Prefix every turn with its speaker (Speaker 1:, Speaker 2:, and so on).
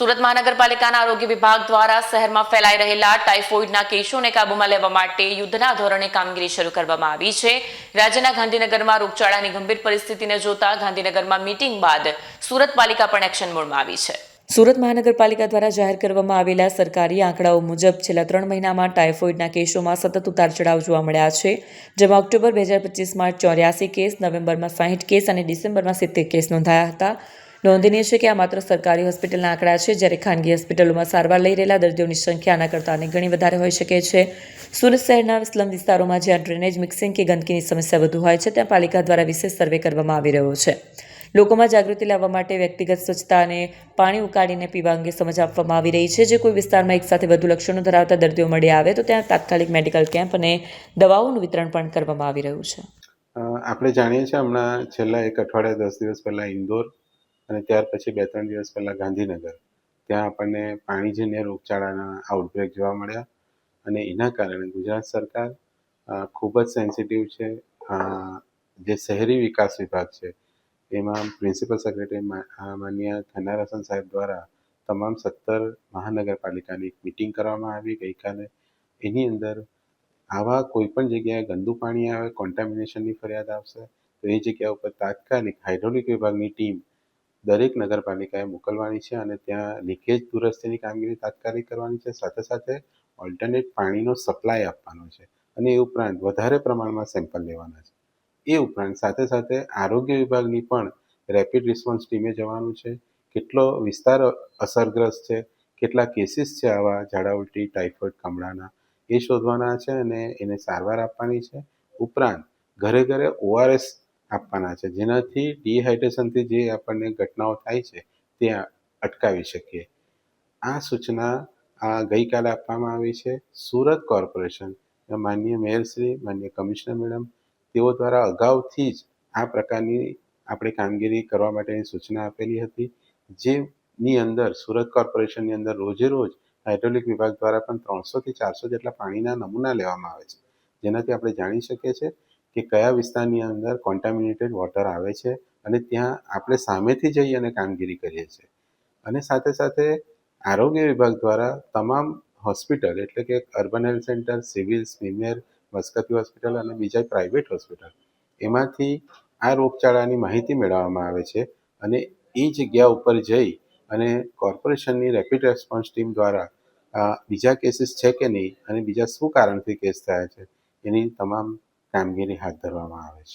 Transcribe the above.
Speaker 1: સુરત મહાનગરપાલિકાના આરોગ્ય વિભાગ દ્વારા શહેરમાં ફેલાઈ રહેલા ટાઇફોઇડના કેસોને કાબૂમાં લેવા માટે યુદ્ધના ધોરણે કામગીરી શરૂ કરવામાં આવી છે. રાજ્યના ગાંધીનગરમાં રોગચાળાની ગંભીર પરિસ્થિતિને જોતા ગાંધીનગરમાં મીટિંગ બાદ સુરત પાલિકા પણ એક્શન મોડમાં આવી છે. સુરત મહાનગરપાલિકા દ્વારા જાહેર કરવામાં આવેલા સરકારી આંકડાઓ મુજબ છેલ્લા ત્રણ મહિનામાં ટાઇફોઇડના કેસોમાં સતત ઉતાર ચઢાવ જોવા મળ્યા છે, જેમાં ઓક્ટોબર બે હજાર પચીસમાં ચોર્યાસી કેસ, નવેમ્બરમાં સાહીઠ કેસ અને ડિસેમ્બરમાં સિત્તેર કેસ નોંધાયા હતા. નોંધનીય છે કે આ માત્ર સરકારી હોસ્પિટલના આંકડા છે, જ્યારે ખાનગી હોસ્પિટલોમાં સારવાર લઈ રહેલા દર્દીઓની સંખ્યા આના કરતાં અનેક ગણી વધારે હોઈ શકે છે. સુરત શહેરના સ્લમ વિસ્તારોમાં જ્યાં ડ્રેનેજ, મિક્સિંગ કે ગંદકીની સમસ્યા વધુ હોય છે, ત્યાં પાલિકા દ્વારા વિશેષ સર્વે કરવામાં આવી રહ્યો છે. લોકોમાં જાગૃતિ લાવવા માટે વ્યક્તિગત સ્વચ્છતા અને પાણી ઉકાળીને પીવા અંગે સમજ આપવામાં આવી રહી છે. જે કોઈ વિસ્તારમાં એકસાથે વધુ લક્ષણો ધરાવતા દર્દીઓ મળી આવે, તો ત્યાં તાત્કાલિક મેડિકલ કેમ્પ અને દવાઓનું વિતરણ પણ કરવામાં આવી રહ્યું છે.
Speaker 2: આપણે જાણીએ છીએ હમણાં છેલ્લા એક અઠવાડિયા દસ દિવસ પહેલાં ઇન્દોર અને ત્યાર પછી બે ત્રણ દિવસ પહેલાં ગાંધીનગર. ત્યાં આપણને પાણીજન્ય રોગચાળાના આઉટબ્રેક જોવા મળ્યા અને એના કારણે ગુજરાત સરકાર ખૂબ જ સેન્સિટિવ છે. જે શહેરી વિકાસ વિભાગ છે એમાં પ્રિન્સિપલ સેક્રેટરી મા- અ, માનનીય સાહેબ દ્વારા તમામ સત્તર મહાનગરપાલિકાની એક મિટિંગ કરવામાં આવી. ગઈકાલે એની અંદર આવા કોઈ પણ જગ્યાએ ગંદુ પાણી આવે કોન્ટામિનેશનની ફરિયાદ આવશે તો એ જગ્યા ઉપર તાત્કાલિક હાઇડ્રોલિક વિભાગની ટીમ દરેક નગરપાલિકાએ મોકલવાની છે અને ત્યાં લીકેજ દુરસ્તીની કામગીરી તાત્કાલિક કરવાની છે. સાથે સાથે ઓલ્ટરનેટ પાણીનો સપ્લાય આપવાનો છે અને એ ઉપરાંત વધારે પ્રમાણમાં સેમ્પલ લેવાના છે. એ ઉપરાંત સાથે સાથે આરોગ્ય વિભાગની પણ રેપિડ રિસ્પોન્સ ટીમે જવાનું છે. કેટલો વિસ્તાર અસરગ્રસ્ત છે, કેટલા કેસીસ છે આવા ઝાડા ઉલટી ટાઇફોઇડ કમળાના એ શોધવાના છે અને એને સારવાર આપવાની છે. ઉપરાંત ઘરે ઘરે ઓઆરએસ આપવાના છે. જેનાથી ડિહાઇડ્રેશનથી જે આપણને ઘટનાઓ થાય છે, તે અટકાવી શકીએ. આ સૂચના આ ગઈકાલે આપવામાં આવી છે. સુરત કોર્પોરેશન માન્ય મેયરશ્રી માન્ય કમિશનર મેડમ, તેઓ દ્વારા અગાઉથી જ આ પ્રકારની આપણે કામગીરી કરવા માટેની સૂચના આપેલી હતી, જેની અંદર સુરત કોર્પોરેશનની અંદર રોજે રોજ હાઇડ્રોલિક વિભાગ દ્વારા પણ ત્રણસોથી ચારસો જેટલા પાણીના નમૂના લેવામાં આવે છે. જેનાથી આપણે જાણી શકીએ છીએ કે કયા વિસ્તારની અંદર કોન્ટામિનેટેડ વોટર આવે છે અને ત્યાં આપણે સામેથી જઈ અને કામગીરી કરીએ છીએ. અને સાથે સાથે આરોગ્ય વિભાગ દ્વારા તમામ હોસ્પિટલ એટલે કે urban health centre civil SMIMER Maskati hospital અને બીજા પ્રાઇવેટ હોસ્પિટલ એમાંથી આ રોગચાળાની માહિતી મેળવવામાં આવે છે અને એ જગ્યા ઉપર જઈ અને કોર્પોરેશનની રેપિડ રેસ્પોન્સ ટીમ દ્વારા બીજા કેસીસ છે કે નહીં અને બીજા શું કારણથી કેસ થયા છે એની તમામ કામગીરી હાથ ધરવામાં આવે છે.